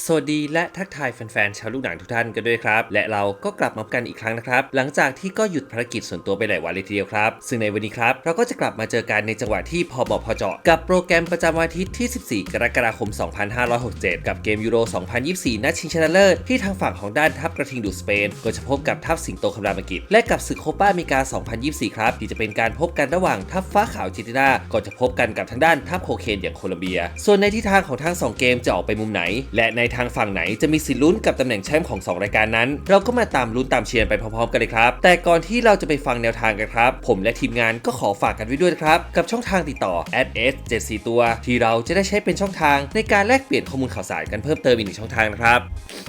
สวัสดีและทักทายแฟนๆชาวลูกหนังทุกท่านกันด้วยครับ และเราก็กลับมาพบกันอีกครั้งนะครับ หลังจากที่ก็หยุดภารกิจส่วนตัวไปหลายวันเลยทีเดียวครับ ซึ่งในวันนี้ครับ เราก็จะกลับมาเจอกันในจังหวะที่พอบอพอเจาะกับโปรแกรมประจำวันอาทิตย์ที่ 14 กรกฎาคม 2567 กับเกมยูโร 2024 นัดชิงชนะเลิศที่ทางฝั่งของด้านทัพกระทิงดูสเปน ก็จะพบกับทัพสิงโตคำรามอังกฤษและกับศึกโคปาอเมริกา 2024 ครับที่จะเป็นการพบกันระหว่างทัพฟ้าขาวจิตินาก็จะพบกันกับทางด้านทัพโคเคนอย่างโคลัมเบีย ส่วนในทิศทางของทั้งสองเกมจะออกไปมุมไหน และในในทางฝั่งไหนจะมีสิทธิ์ลุ้นกับตำแหน่งแชมป์ของ 2 รายการนั้น เราก็มาตามลุ้นตามเชียร์ไปพร้อมๆกันเลยครับ แต่ก่อนที่เราจะไปฟังแนวทางกันครับ ผมและทีมงานก็ขอฝากกันไว้ด้วยครับ กับช่องทางติดต่อ a d s 7 4ตัว ที่เราจะได้ใช้เป็นช่องทางในการแลกเปลี่ยนข้อมูลข่าวสารกันเพิ่มเติมอีกหนึ่งช่องทางนะครับ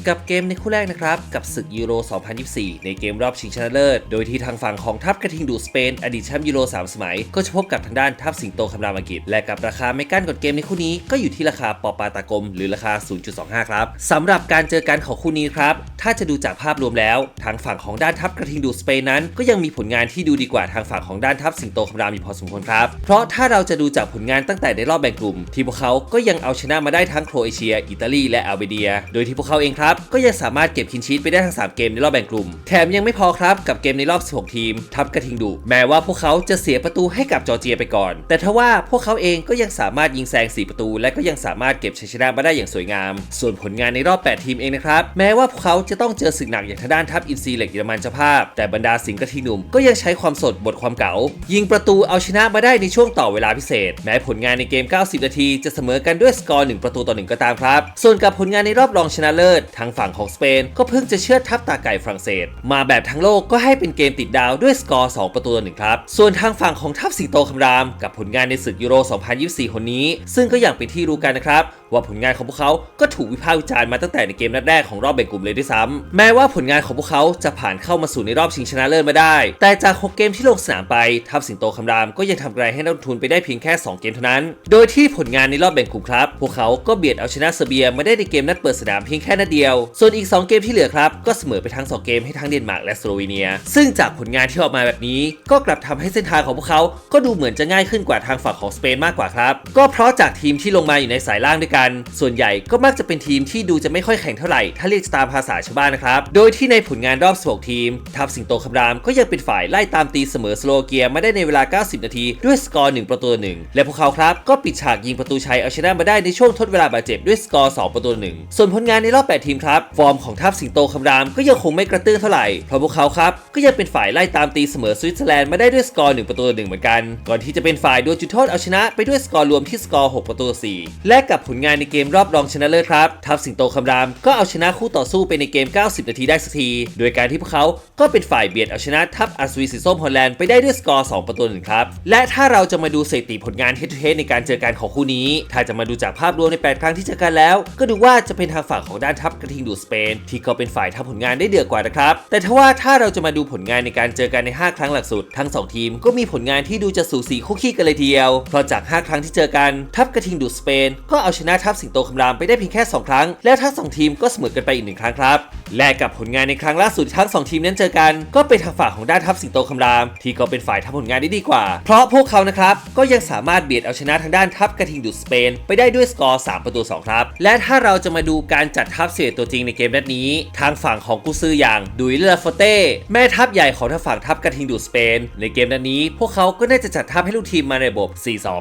กับเกมในคู่แรกนะครับ กับศึกยูโร 2024 ในเกมรอบชิงชนะเลิศ โดยที่ทางฝั่งของทัพกระทิงดูสเปน อดีตแชมป์ยูโร 3 สมัย ก็จะพบกับทางด้านทัพสิงโตคำรามอังกฤษ และกับราคาไม่กั้นกดเกมในคู่นี้ก็อยู่ที่ราคาปอปาตากลมหรือราคา 0.25ครับสำหรับการเจอกันของคู่นี้ครับ ถ้าจะดูจากภาพรวมแล้ว ทางฝั่งของด้านทัพกระทิงดูสเปนนั้น ก็ยังมีผลงานที่ดูดีกว่าทางฝั่งของด้านทัพสิงโตคำรามอยู่พอสมควรครับ เพราะถ้าเราจะดูจากผลงานตั้งแต่ในรอบแบ่งกลุ่ม ที่พวกเขาก็ยังเอาชนะมาได้ทั้งโครเอเชีย อิตาลีและอัลเบเดีย โดยที่พวกเขาเองครับก็ยังสามารถเก็บคินชีตไปได้ทั้ง3เกมในรอบแบ่งกลุ่ม แถมยังไม่พอครับกับเกมในรอบ 16 ทีม ทัพกระทิงดุแม้ว่าพวกเขาจะเสียประตูให้กับจอร์เจียไปก่อน แต่ทว่าพวกเขาเองก็ยังสามารถยิงแซง4ประตู และก็ยังสามารถเก็บชัยชนะมาได้อย่างสวยงาม ส่วนผลงานในรอบ 8 ทีมเองนะครับ แม้ว่าพวกเขาจะต้องเจอศึกหนักอย่างทางด้านทัพอินซีเหล็กเยอรมันเจ้าภาพ แต่บรรดาสิงห์กระทิหนุ่มก็ยังใช้ความสดบทความเก่ายิงประตูเอาชนะมาได้ในช่วงต่อเวลาพิเศษ แม้ผลงานในเกม 90 นาที จะเสมอกันด้วยสกอร์ 1 ประตูต่อ 1 ก็ตามครับ ส่วนกับผลงานในรอบรองชนะเลิศ ทางฝั่งของสเปนก็เพิ่งจะเชื่อดทัพตาไก่ฝรั่งเศส มาแบบทั้งโลกก็ให้เป็นเกมติดดาวด้วยสกอร์ 2 ประตูต่อ 1 ครับ ส่วนทางฝั่งของทัพสิงโตคำราม กับผลงานในศึกยูโร 2024 คนนี้ ซึ่งก็อย่างเป็นที่รู้กันนะครับ ว่าผลงานของพวกเขาก็ถูกวิพากษ์วิจารณ์มาตั้งแต่ในเกมนัดแรกของรอบแบ่งกลุ่มเลยด้วยซ้ำแม้ว่าผลงานของพวกเขาจะผ่านเข้ามาสู่ในรอบชิงชนะเลิศมาได้ แต่จาก6เกมที่ลงสนามไปทัพสิงโตคำรามก็ยังทำกำไรให้นักลงทุนไปได้เพียงแค่ 2 เกมเท่านั้น โดยที่ผลงานในรอบแบ่งกลุ่มครับ พวกเขาก็เบียดเอาชนะเซอร์เบียมาได้ในเกมนัดเปิดสนามเพียงแค่นัดเดียว ส่วนอีก 2 เกมที่เหลือครับก็เสมอไปทั้ง 2 เกมให้ทั้งเดนมาร์กและสโลวีเนีย ซึ่งจากผลงานที่ออกมาแบบนี้ ก็กลับทำให้เส้นทางของพวกเขาก็ดูเหมือนจะง่ายขึ้นกว่าทางฝั่งของสเปนมากกว่าครับ ก็เพราะจากทีมที่ลงมาอยู่ในสายล่างด้วยกันส่วนใหญ่ก็มักจะเป็นทีมที่ดูจะไม่ค่อยแข่งเท่าไหร่ ถ้าเรียกตามภาษาชาวบ้านนะครับ โดยที่ในผลงานรอบ 16 ทีม ทัพสิงโตคำรามก็ยังเป็นฝ่ายไล่ตามตีเสมอสโลเกียมาได้ในเวลา 90 นาที ด้วยสกอร์ 1 ประตูหนึ่งและพวกเขาครับก็ปิดฉากยิงประตูชัยเอาชนะมาได้ในช่วงทดเวลาบาดเจ็บด้วยสกอร์ 2 ประตูหนึ่งส่วนผลงานในรอบ 8 ทีมครับ ฟอร์มของทัพสิงโตคำรามก็ยังคงไม่กระตื้นเท่าไหร่ เพราะพวกเขาครับก็ยังเป็นฝ่ายไล่ตามตีเสมอสวิตเซอร์แลนด์มาได้ด้วยสกอร์ 1 ประตูหนึ่งเหมือนกัน ก่อนที่จะเป็นฝ่ายดวลจุดโทษเอาชนะ ไปด้วยสกอร์รวมที่สกอร์ 6 ประตูต่อสี่และกับผลงานในเกมรอบรองชนะเลิศครับ ทัพสิงโตคำรามก็เอาชนะคู่ต่อสู้ไปในเกม 90 นาทีได้สักที โดยการที่พวกเขาก็เป็นฝ่ายเบียดเอาชนะทัพอัศวีสีส้มฮอลแลนด์ไปได้ด้วยสกอร์ 2 ประตูหนึ่งครับ และถ้าเราจะมาดูสถิติผลงานเฮดทูเฮดในการเจอกันของคู่นี้ ถ้าจะมาดูจากภาพรวมใน 8 ครั้งที่เจอกันแล้ว ก็ดูว่าจะเป็นทางฝั่งของด้านทัพกระทิงดูสเปน ที่เขาเป็นฝ่ายทำผลงานได้เดือดกว่านะครับ แต่ถ้าว่าถ้าเราจะมาดูผลงานในการเจอกันใน 5 ครั้งหลักสุด ทั้ง 2 ทีมก็มีผลงานที่ดูจะสูสีคู่ขี้กันเลยทีเดียว เพราะจาก 5 ครั้งที่เจอกันทัพกระทิงดูสเปนก็เอาชนะทัพสิงโตคำรามไปได้เพียงแค่ 2 ครั้ง แล้วทั้งสองทีมก็เสมอกันไปอีกหนึ่งครั้งครับ และกับผลงานในครั้งล่าสุดทั้งสองทีมนั้นเจอกัน ก็เป็นทางฝั่งของด้านทัพสิงโตคำราม ที่ก็เป็นฝ่ายทำผลงานได้ดีกว่า เพราะพวกเขานะครับก็ยังสามารถเบียดเอาชนะทางด้านทัพกระทิงดูดสเปน ไปได้ด้วยสกอร์ 3 ประตู 2 ครับ และถ้าเราจะมาดูการจัดทัพเสียตัวจริงในเกมนัดนี้ ทางฝั่งของกุซืออย่างดุยเลลาฟเต้แม่ทัพใหญ่ของทางฝั่งทัพกระทิงดูดสเปน ในเกมนัดนี้ พวกเขาก็น่าจะจัดทัพให้ลูกทีมมาในระบบ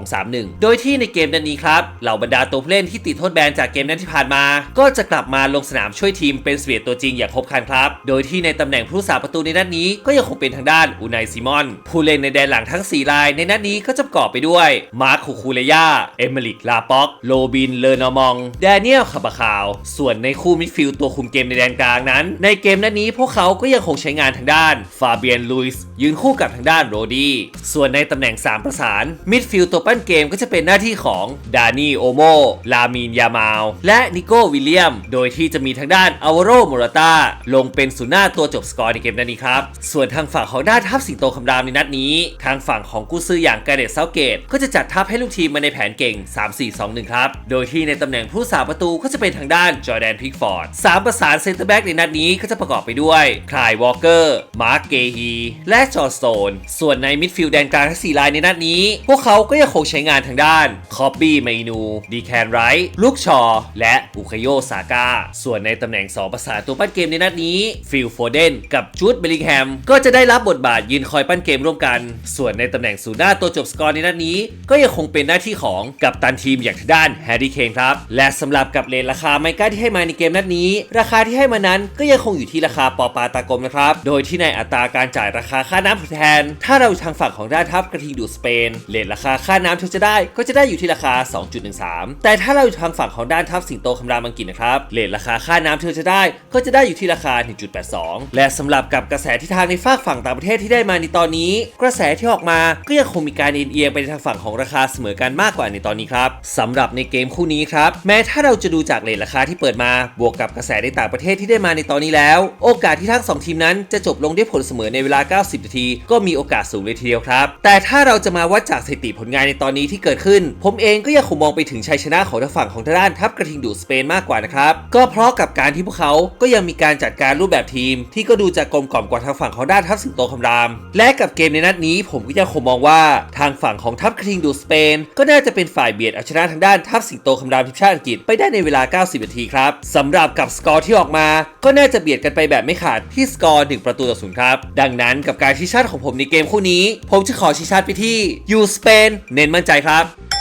4-2-3-1 โดยที่ในเกมนัดนี้ครับเหล่าบรรดาตัวผู้เล่นที่ติดโทษแบนจากเกมนั้นที่ผ่านมา ก็จะกลับมาลงสนามช่วยทีมเป็นเสียตัวจริงอย่างครบครันครับ โดยที่ในตำแหน่งผู้รักษาประตูในนัดนี้ก็ยังคงเป็นทางด้านอูไนซิมอน ผู้เล่นในแดนหลังทั้ง 4 รายในนัดนี้ก็จะประกอบไปด้วย มาร์คคูคูเลยาเอเมริกลาป็อก โรบินเลอนอมอง แดเนียลคาบาคาว ส่วนในคู่มิดฟิลด์ตัวคุมเกมในแดนกลางนั้น ในเกมนัดนี้พวกเขาก็ยังคงใช้งานทางด้านฟาเบียนลุยส์ยืนคู่กับทางด้านโรดี้ส่วนในตำแหน่ง 3 ประสานมิดฟิลด์ตัวปั้นเกมก็จะเป็นหน้าที่ของดานีโอโมลามีนยามาลและนิโก้วิลเลียม โดยที่จะมีทางด้านอาวโรโมราตาลงเป็นศูนย์หน้าตัวจบสกอร์ในเกมนัดนี้ครับ ส่วนทางฝั่งของด้านทัพสิงโตคำรามในนัดนี้ ทางฝั่งของกุซืออย่างกาเดตเซาเกต ก็จะจัดทัพให้ลูกทีมมาในแผนเก่ง 3-4-2-1 ครับ โดยที่ในตำแหน่งผู้สาประตูก็จะเป็นทางด้านจอร์แดนพิกฟอร์ดสามประสานเซนเตอร์แบ็กในนัดนี้ก็จะประกอบไปด้วยคลายวอลเกอร์ มาร์กเกฮีและจอร์สโตน ส่วนในมิดฟิลด์แดนกลางทั้งสี่ลายในนัดนี้ พวกเขาก็ยังคงใช้งานทางด้านคอบบี้เมนูดีแคนไรท์ลูกชอ และบุคโยซาก้าส่วนในตำแหน่ง 2 ประสานตัวปั้นเกมในนัดนี้ฟิลโฟเดนกับจูดเบลลิงแฮมก็จะได้รับบทบาทยืนคอยปั้นเกมร่วมกัน ส่วนในตำแหน่งศูนย์หน้าตัวจบสกอร์ในนัดนี้ ก็ยังคงเป็นหน้าที่ของกัปตันทีมอย่างทด้านแฮร์รี่เคนครับและสำหรับกับเลนราคาไมก้าที่ให้มาในเกมนัดนี้ ราคาที่ให้มานั้นก็ยังคงอยู่ที่ราคาปอปาตากลมนะครับโดยที่ในอัตราการจ่ายราคาค่าน้ำทดแทน ถ้าเราทางฝั่งของด้านทัพกระทิงดูสเปนเลนราคาค่าน้ำที่จะได้ก็จะได้อยู่ที่ราคา 2.13 แต่ถ้าเราอยู่ทางฝั่งของด้านทัพสิงโตคำรามอังกฤษนะครับเลนราคาค่าน้ำที่จะได้ก็จะได้อยู่ที่ราคา 1.82 และสำหรับกับกระแสทิศทางในฝากฝั่งต่างประเทศที่ได้มาในตอนนี้ กระแสที่ออกมาก็ยังคงมีการเอียงไปในทางฝั่งของราคาเสมอกันมากกว่าในตอนนี้ครับสำหรับในเกมคู่นี้ครับแม้ถ้าเราจะดูจากเลทราคาที่เปิดมาบวกกับกระแสในต่างประเทศที่ได้มาในตอนนี้แล้ว โอกาสที่ทั้งสองทีมนั้นจะจบลงด้วยผลเสมอในเวลา 90 นาที ก็มีโอกาสสูงเลยทีเดียวครับ แต่ถ้าเราจะมาวัดจากสถิติผลงานในตอนนี้ที่เกิดขึ้น ผมเองก็ยังคงมองไปถึงชัยชนะของทางฝั่งของทางด้านทัพกระทิงดูสเปนมากกว่านะครับก็เพราะกับการที่พวกเขาก็ยังมีการจัดการรูปแบบทีม ที่ก็ดูจะกลมกล่อมกว่าทางฝั่งของด้านทัพสิงโตคำราม และกับเกมในนัดนี้ผมก็ยังคงมองว่าทางฝั่งของทัพกระทิงดูสเปน ก็น่าจะเป็นฝ่ายเบียดเอาชนะทางด้านทัพสิงโตคำรามทีมชาติอังกฤษไปได้ในเวลา 90 นาทีครับสำหรับกับสกอร์ที่ออกมา ก็น่าจะเบียดกันไปแบบไม่ขาดที่สกอร์1ประตูต่อศูนย์ครับดังนั้นกับการชี้ชาติของผมในเกมคู่นี้ ผมจะขอชี้ชาติไปที่ยูสเปนเน้นมั่นใจครับ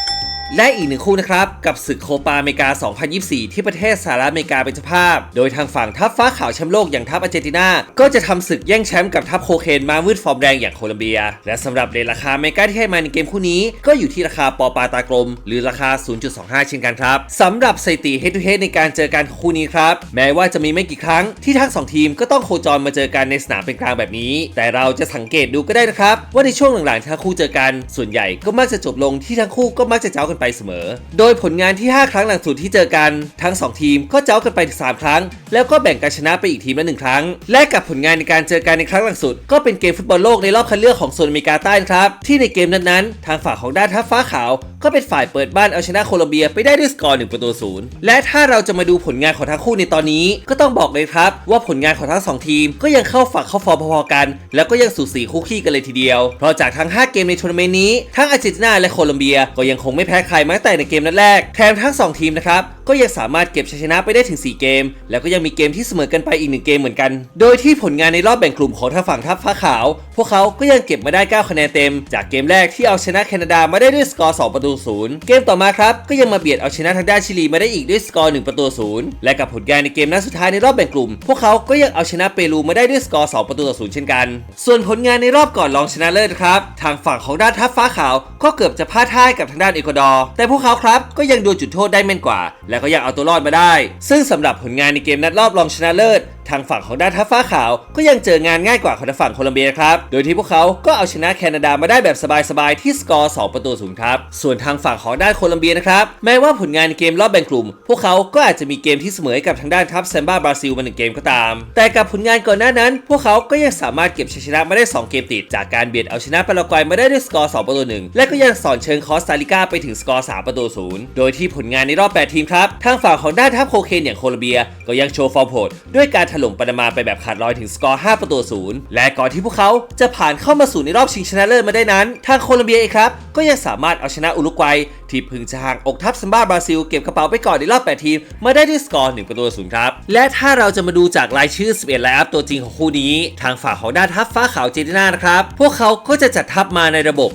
และอีกหนึ่งคู่นะครับ กับศึกโคปาอเมริกา 2024 ที่ประเทศสหรัฐอเมริกาเป็นเจ้าภาพ โดยทางฝั่งทัพฟ้าขาวแชมป์โลกอย่างทัพอาร์เจนตินา ก็จะทำศึกแย่งแชมป์กับทัพโคเคนมามืดฟอร์มแรงอย่างโคลัมเบีย และสำหรับเรทราคาเมกาที่ให้มาในเกมคู่นี้ ก็อยู่ที่ราคาปอปาตากลม หรือราคา 0.25 เช่นกันครับสำหรับสถิติ head to head ในการเจอกันคู่นี้ครับแม้ว่าจะมีไม่กี่ครั้งที่ทั้งสองทีมก็ต้องโคจรมาเจอกันในสนามเป็นกลางแบบนี้ แต่เราจะสังเกตดูก็ได้นะครับว่าในช่วงหลังๆที่ทั้งคู่เจอกัน ส่วนใหญ่ก็มักจะจบลงที่ทั้งคู่ก็มักจะเจ้ากันไปเสมอ โดยผลงานที่ 5 ครั้งหลังสุดที่เจอกันทั้ง 2 ทีมก็เจ้ากันไปถึง3ครั้ง แล้วก็แบ่งการชนะไปอีกทีมละหนึ่งครั้ง และกับผลงานในการเจอกันในครั้งหลังสุด ก็เป็นเกมฟุตบอลโลกในรอบคัดเลือกของโซนอเมริกาใต้ครับที่ในเกมนั้นๆทางฝั่งของด้านทัพฟ้าขาว ก็เป็นฝ่ายเปิดบ้านเอาชนะโคลอมเบียไปได้ด้วยสกอร์1ประตูศูนย์และถ้าเราจะมาดูผลงานของทั้งคู่ในตอนนี้ ก็ต้องบอกเลยครับ ว่าผลงานของทั้งสองทีม ก็ยังเข้าฝักเข้าฟอร์มพอๆกัน แล้วก็ยังสูสีคู่ขี้กันเลยทีเดียว เพราะจากทั้ง 5 เกมในทัวร์นาเมนต์นี้ทั้งอาร์เจนตินาและโคลอมเบียก็ยังคงไม่แพ้ใครมาตั้งแต่ในเกมนัดแรกแถมทั้ง 2 ทีมนะครับ ก็ยังสามารถเก็บชัยชนะไปได้ถึง 4 เกม แล้วก็ยังมีเกมที่เสมอกันไปอีก 1 เกมเหมือนกัน โดยที่ผลงานในรอบแบ่งกลุ่มของทางฝั่งทัพฟ้าขาว พวกเขาก็ยังเก็บมาได้ 9 คะแนนเต็ม จากเกมแรกที่เอาชนะแคนาดามาได้ด้วยสกอร์ 2 ประตูศูนย์เกมต่อมาครับก็ยังมาเบียดเอาชนะทางด้านชิลีมาได้อีกด้วยสกอร์ 1 ประตูศูนย์และกับผลงานในเกมนัดสุดท้ายในรอบแบ่งกลุ่ม พวกเขาก็ยังเอาชนะเปรูมาได้ด้วยสกอร์ 2 ประตูต่อศูนย์เช่นกัน ส่วนผลงานในรอบก่อนรองชนะเลิศครับทางฝั่งของด้านทัพฟ้าขาว ก็เกือบจะพลาดท่ากับทางด้านเอกวาดอร์แต่พวกเขาครับก็ยังดนจุดโทษได้แม่นกว่า และก็อยากเอาตัวรอดมาได้ ซึ่งสำหรับผลงานในเกมนัดรอบรองชนะเลิศ ทางฝั่งของด้านทัพฟ้าขาว ก็ยังเจองานง่ายกว่าของทางฝั่งโคลัมเบียครับ โดยที่พวกเขาก็เอาชนะแคนาดามาได้แบบสบายๆที่สกอร์ 2 ประตูศูนย์ครับ ส่วนทางฝั่งของด้านโคลัมเบียนะครับ แม้ว่าผลงานในเกมรอบแบ่งกลุ่ม พวกเขาก็อาจจะมีเกมที่เสมอกับทางด้านทัพแซมบ้าบราซิลมาหนึ่งเกมก็ตาม แต่กับผลงานก่อนหน้านั้น พวกเขาก็ยังสามารถเก็บชัยชนะมาได้ 2 เกมติด จากการเบียดเอาชนะปารากวัยมาได้ด้วยสกอร์ 2 ประตูหนึ่งและก็ยังสอนเชิงคอสตาริกาไปถึงสกอร์ 3 ประตูศูนย์โดยที่ผลงานในรอบ 8 ทีมครับทางฝั่งของด้านทัพโคเคนอย่างโคลอมเบียก็ยังโชว์ฟอร์มโหดด้วยการถล่มปานามาไปแบบขาดลอยถึงสกอร์ 5 ประตูศูนย์และก่อนที่พวกเขาจะผ่านเข้ามาสู่ในรอบชิงชนะเลิศมาได้นั้น ทางโคลอมเบียเองครับก็ยังสามารถเอาชนะอุรุกวัย ที่พึงจะห่างอกทัพซัมบ้าบราซิลเก็บกระเป๋าไปก่อนในรอบ 8 ทีมมาได้ด้วยสกอร์1ประตูศูนย์ครับ และถ้าเราจะมาดูจากรายชื่อ 11ไลน์อัพตัวจริงของคู่นี้ ทางฝั่งของด้านทัพฟ้าขาวเจติน่านะครับ พวกเขาก็จะจัดทัพมาในระบบ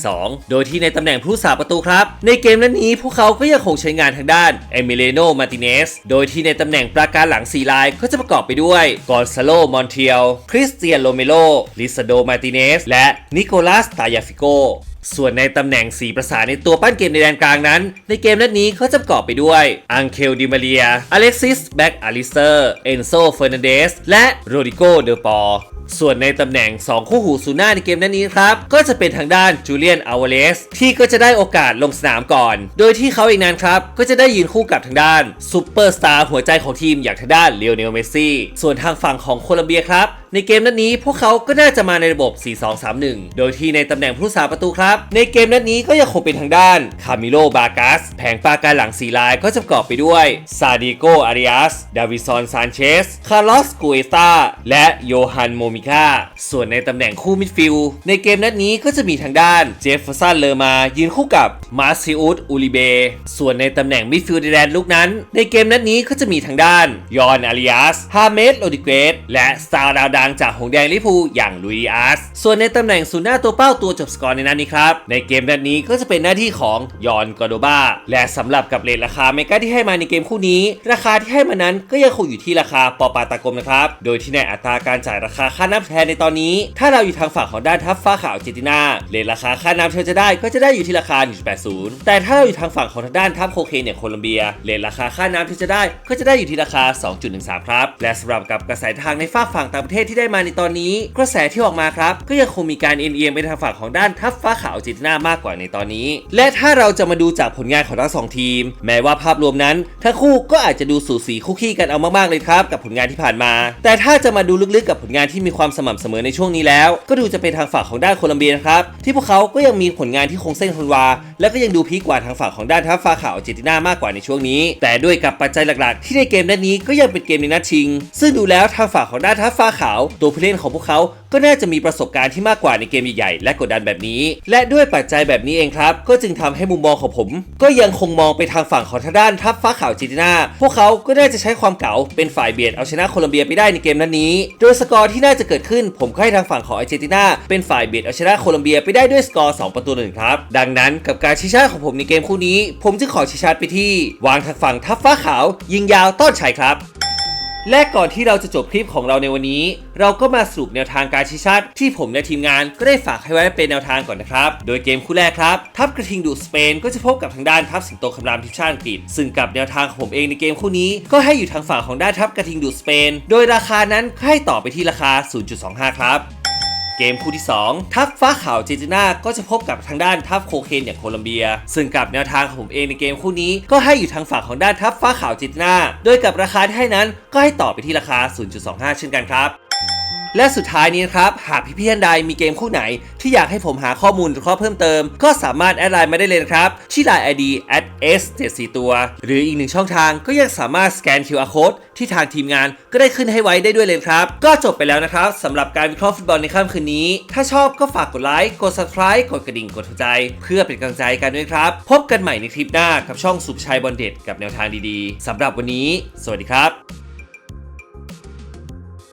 4-4-2 โดยที่ในตำแหน่งผู้สาประตูครับ ในเกมนั้นนี้พวกเขาก็ยังคงใช้งานทางด้านเอมิเลโนมาติเนสโดยที่ในตำแหน่งปราการหลัง4ลายก็จะประกอบไปด้วยกอนซาโลมอนเทียลคริสเตียนโรเมโลลิซาโดมาติเนสและนิโคลัสตายาฟิโก ส่วนในตำแหน่ง4ประสานในตัวปั้นเกมในแดนกลางนั้น ในเกมนัดนี้เขาจะประกอบไปด้วยอังเคลดิมาเรีย อเล็กซิส แบ็กอาริเตอร์ เอนโซเฟอร์นันเดส และโรดิโก เดอปอส่วนในตำแหน่ง 2 คู่หูซูน่าในเกมนั้นนี้ครับ ก็จะเป็นทางด้านจูเลียนอาวเลสที่ก็จะได้โอกาสลงสนามก่อน โดยที่เขาเองนั้นครับ ก็จะได้ยืนคู่กับทางด้านซูเปอร์สตาร์หัวใจของทีมอย่างทางด้านเลโอเนลเมซี่ส่วนทางฝั่งของโคลัมเบียครับ ในเกมนัดนี้พวกเขาก็น่าจะมาในระบบ 4-2-3-1 โดยที่ในตำแหน่งผู้รักษาประตูครับ ในเกมนัดนี้ก็ยังคงเป็นทางด้านคามิโลบากัสแผงปาการหลังสีลายก็จะประกอบไปด้วยซาดิโกอาริอัสดาวิซอนซานเชสคาร์ลอสกูเอตาและโยฮันโมมิก้าส่วนในตำแหน่งคู่มิดฟิลด์ในเกมนัดนี้ก็จะมีทางด้านเจฟเฟอร์สันเลอมายืนคู่กับมาซิอุสอูลิเบส่วนในตำแหน่งมิดฟิลด์แดนลุกนั้น ในเกมนัดนี้ก็จะมีทางด้านยอนอาริอัสฮาเมสโอดิเกรสและสตาร์ดาวดังจากหงแดงลิพูอย่างลุยอัสส่วนในตำแหน่งศูนย์หน้าตัวเป้าตัวจบสกอร์ในนัดนี้ครับ ในเกมนัดนี้ก็จะเป็นหน้าที่ของยอนกอโดบาและสำหรับกับเลทราคาเมกาที่ให้มาในเกมคู่นี้ ราคาที่ให้มานั้นก็ยังคงอยู่ที่ราคาปอปาตากมนะครับ โดยที่ในอัตราการจ่ายราคาค่าน้ำแทนในตอนนี้ ถ้าเราอยู่ทางฝั่งของด้านทัพฟ้าขาวเจตินาเลทราคาค่าน้ำที่เราจะได้ก็จะได้อยู่ที่ราคา 1.80 แต่ถ้าเราอยู่ทางฝั่งของทางด้านทัพโคเคนเนี่ยโคลัมเบียเลทราคาค่าน้ำที่จะได้ก็จะได้อยู่ที่ราคา 2.13 ครับ และสำหรับกับกระแสทางในฝากฝั่งต่างประเทศที่ได้มาในตอนนี้ กระแสที่ออกมาครับก็ยังคงมีการเอียงไปทางฝั่งของด้านทัพฟ้าขาวจนตินามากกว่าในตอนนี้ และถ้าเราจะมาดูจากผลงานของทั้งสองทีม แม้ว่าภาพรวมนั้นทั้งคู่ก็อาจจะดูสูสีคู่ขี้กันเอามากๆเลยครับกับผลงานที่ผ่านมา แต่ถ้าจะมาดูลึกๆกับผลงานที่มีความสม่ำเสมอในช่วงนี้แล้ว ก็ดูจะเป็นทางฝั่งของด้านโคลัมเบียนะครับที่พวกเขาก็ยังมีผลงานที่คงเส้นคงวา และก็ยังดูพีคกว่าทางฝั่งของด้านทัพฟ้าขาวจนตินามากกว่าในช่วงนี้ แต่ด้วยกับปัจจัยหลักๆ ที่ในเกมนัดนี้ก็ยังเป็นเกมในนัดชิง ซึ่งดูแล้วทางฝั่งของด้านทัพฟ้าขาวตัวผู้เล่นของพวกเขาก็น่าจะมีประสบการณ์ที่มากกว่าในเกมใหญ่ๆและกดดันแบบนี้ และด้วยปัจจัยแบบนี้เองครับ ก็จึงทำให้มุมมองของผม ก็ยังคงมองไปทางฝั่งของทางด้านทัพฟ้าขาวจีตินาพวกเขาก็น่าจะใช้ความเก๋าเป็นฝ่ายเบียดเอาชนะโคลัมเบียไปได้ในเกมนั้นนี้ โดยสกอร์ที่น่าจะเกิดขึ้น ผมก็ให้ทางฝั่งของอาร์เจนตินาเป็นฝ่ายเบียดเอาชนะโคลัมเบียไปได้ด้วยสกอร์ 2 ประตูหนึ่งครับ ดังนั้นกับการชี้ชาร์ของผมในเกมคู่นี้ ผมจึงขอชี้ชาร์ไปที่ วางทางฝั่งทัพฟ้าขาว ยิงยาวต้อนชัยครับ และก่อนที่เราจะจบคลิปของเราในวันนี้ เราก็มาสรุปแนวทางการชี้ชัด ที่ผมและทีมงานก็ได้ฝากให้ไว้เป็นแนวทางก่อนนะครับ โดยเกมคู่แรกครับ ทัพกระทิงดูสเปนก็จะพบกับทางด้านทัพสิงโตคำรามทีมชาติอังกฤษซึ่งกับแนวทางของผมเองในเกมคู่นี้ ก็ให้อยู่ทางฝั่งของด้านทัพกระทิงดูสเปน โดยราคานั้นให้ต่อไปที่ราคา 0.25 ครับ เกมคู่ที่ 2 ทัพฟ้าขาวเจจิน่าก็จะพบกับทางด้านทัพโคเคนอย่างโคลัมเบีย ซึ่งกับแนวทางของผมเองในเกมคู่นี้ก็ให้อยู่ทางฝั่งของด้านทัพฟ้าขาวเจจิน่าโดยกับราคาที่ให้นั้นก็ให้ต่อไปที่ราคา 0.25 เช่นกันครับ และสุดท้ายนี้นะครับ หากพี่ๆท่านใดมีเกมคู่ไหน ที่อยากให้ผมหาข้อมูลหรือข้อเพิ่มเติม ก็สามารถแอดไลน์มาได้เลยนะครับ ที่ Line ID at s 7 4ตัว หรืออีกหนึ่งช่องทางก็ยังสามารถสแกน QR code ที่ทางทีมงานก็ได้ขึ้นให้ไว้ได้ด้วยเลยครับ ก็จบไปแล้วนะครับสำหรับการวิเคราะห์ฟุตบอลในค่ำคืนนี้ ถ้าชอบก็ฝากกดไลค์กด subscribe กดกระดิ่งกดหัวใจ เพื่อเป็นกำลังใจกันด้วยครับ พบกันใหม่ในคลิปหน้ากับช่องสุภชัยบอลเด็ดกับแนวทางดีๆสำหรับวันนี้ สวัสดีครับ